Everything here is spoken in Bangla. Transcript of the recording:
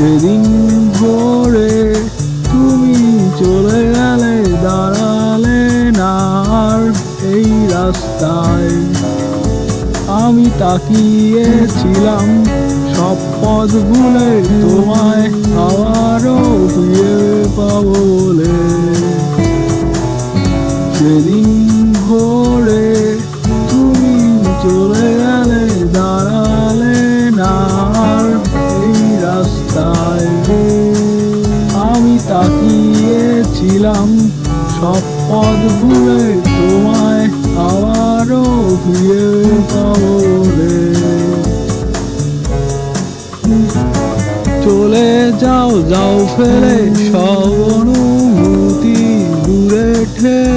সেদিন ভোরে তুমি চলে গেলে, দাঁড়ালে না আর এই রাস্তায়। আমি তাকিয়েছিলাম, সব পথ ভুলে তোমায় আবারও ফিরে পাবো বলে। সেদিন ভোরে তুমি চলে গেলে, দাঁড়ালে না রাস্তায় আমি তাকিয়েছিলাম। সব পদ ভুলে তোমায় আবারও ফিরে পাবো চলে যাও যাও ফেলে সব অনুভূতি দূরে ঠে